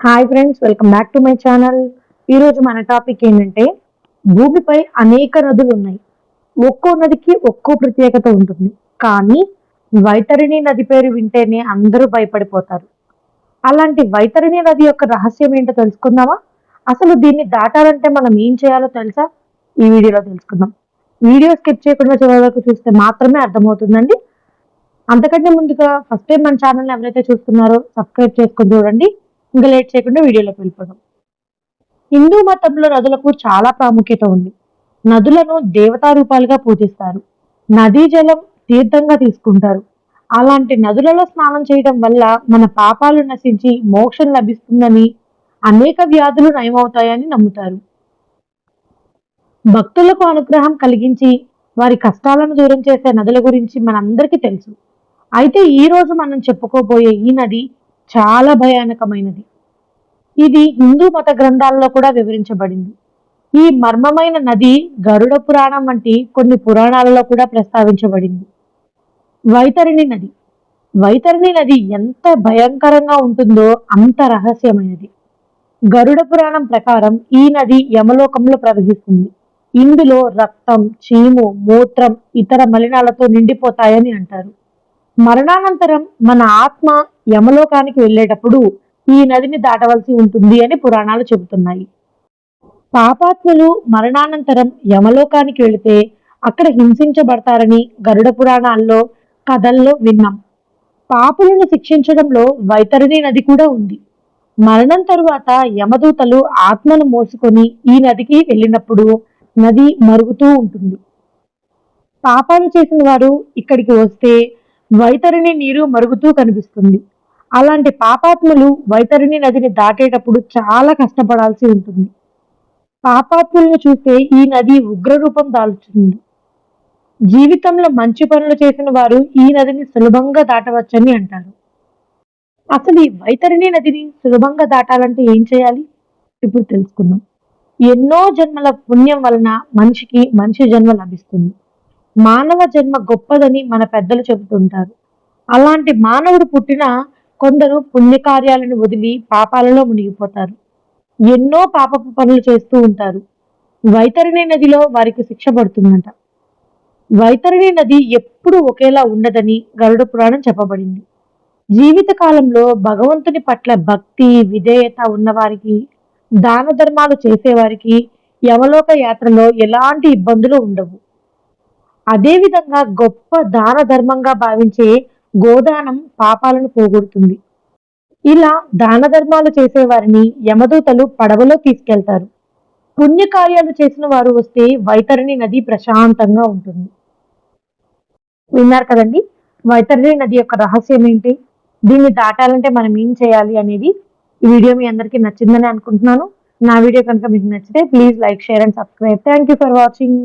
Hi friends welcome back to my channel ఈరోజు మన topic ఏంటంటే భూమిపై అనేక నదులు ఉన్నాయి. ఒక్కో నదికి ఒక్కో ప్రత్యేకత ఉంటుంది. కానీ వైతరిణి నది పేరు వింటేనే అందరూ భయపడిపోతారు. అలాంటి వైతరిణి నది యొక్క రహస్యం ఏంటో తెలుసుకుందామా? అసలు దీన్ని దాటాలంటే మనం ఏం చేయాలో తెలుసా? ఈ వీడియోలో తెలుసుకుందాం. వీడియో స్కిప్ చేయకుండా చివరి వరకు చూస్తే మాత్రమే అర్థమవుతుందండి. అంతకంటే ముందుగా ఫస్ట్ టైం మన ఛానల్ ఎవరైతే చూస్తున్నారో సబ్స్క్రైబ్ చేసుకొని చూడండి. ఇంకా లేట్ చేయకుండా వీడియోలోకి వెళ్ళిపోదాం. హిందూ మతంలో నదులకు చాలా ప్రాముఖ్యత ఉంది. నదులను దేవతా రూపాలుగా పూజిస్తారు. నదీ జలం తీర్థంగా తీసుకుంటారు. అలాంటి నదులలో స్నానం చేయడం వల్ల మన పాపాలు నశించి మోక్షం లభిస్తుందని అనేక వ్యాధులు నయమవుతాయని నమ్ముతారు. భక్తులకు అనుగ్రహం కలిగించి వారి కష్టాలను దూరం చేసే నదుల గురించి మనందరికీ తెలుసు. అయితే ఈ రోజు మనం చెప్పుకోబోయే ఈ నది చాలా భయానకమైనది. ఇది హిందూ మత గ్రంథాల్లో కూడా వివరించబడింది. ఈ మర్మమైన నది గరుడ పురాణం వంటి కొన్ని పురాణాలలో కూడా ప్రస్తావించబడింది. వైతరిణి నది. వైతరిణి నది ఎంత భయంకరంగా ఉంటుందో అంత రహస్యమైనది. గరుడ పురాణం ప్రకారం ఈ నది యమలోకంలో ప్రవహిస్తుంది. ఇందులో రక్తం చీము మూత్రం ఇతర మలినాలతో నిండిపోతాయని అంటారు. మరణానంతరం మన ఆత్మ యమలోకానికి వెళ్ళేటప్పుడు ఈ నదిని దాటవలసి ఉంటుంది అని పురాణాలు చెబుతున్నాయి. పాపాత్ములు మరణానంతరం యమలోకానికి వెళితే అక్కడ హింసించబడతారని గరుడ పురాణాల్లో కథల్లో విన్నాం. పాపులను శిక్షించడంలో వైతరిణి నది కూడా ఉంది. మరణం తరువాత యమదూతలు ఆత్మను మోసుకొని ఈ నదికి వెళ్ళినప్పుడు నది మరుగుతూ ఉంటుంది. పాపాలు చేసిన వారు ఇక్కడికి వస్తే వైతరిణి నీరు మరుగుతూ కనిపిస్తుంది. అలాంటి పాపాత్ములు వైతరిణి నదిని దాటేటప్పుడు చాలా కష్టపడాల్సి ఉంటుంది. పాపాత్ములను చూస్తే ఈ నది ఉగ్రరూపం దాల్చుతుంది. జీవితంలో మంచి పనులు చేసిన వారు ఈ నదిని సులభంగా దాటవచ్చని అంటారు. అసలు ఈ వైతరిణి నదిని సులభంగా దాటాలంటే ఏం చేయాలి? ఇప్పుడు తెలుసుకుందాం. ఎన్నో జన్మల పుణ్యం వలన మనిషికి మనిషి జన్మ లభిస్తుంది. మానవ జన్మ గొప్పదని మన పెద్దలు చెబుతుంటారు. అలాంటి మానవుడు పుట్టిన కొందరు పుణ్యకార్యాలను వదిలి పాపాలలో మునిగిపోతారు. ఎన్నో పాపపు పనులు చేస్తూ ఉంటారు. వైతరిణి నదిలో వారికి శిక్ష పడుతుందంట. వైతరిణి నది ఎప్పుడు ఒకేలా ఉండదని గరుడ పురాణం చెప్పబడింది. జీవిత కాలంలో భగవంతుని పట్ల భక్తి విధేయత ఉన్నవారికి దాన ధర్మాలు చేసేవారికి యవలోక యాత్రలో ఎలాంటి ఇబ్బందులు ఉండవు. అదేవిధంగా గొప్ప దాన ధర్మంగా భావించే గోదానం పాపాలను పోగొడుతుంది. ఇలా దాన ధర్మాలు చేసేవారిని యమదూతలు పడవలో తీసుకెళ్తారు. పుణ్యకార్యాలు చేసిన వారు వస్తే వైతరిణి నది ప్రశాంతంగా ఉంటుంది. విన్నారు కదండి? వైతరిణి నది యొక్క రహస్యం ఏంటి? దీన్ని దాటాలంటే మనం ఏం చేయాలి అనేది ఈ వీడియో మీ అందరికీ నచ్చిందని అనుకుంటున్నాను. నా వీడియో కనుక మీకు నచ్చితే please like share and subscribe. Thank you for watching.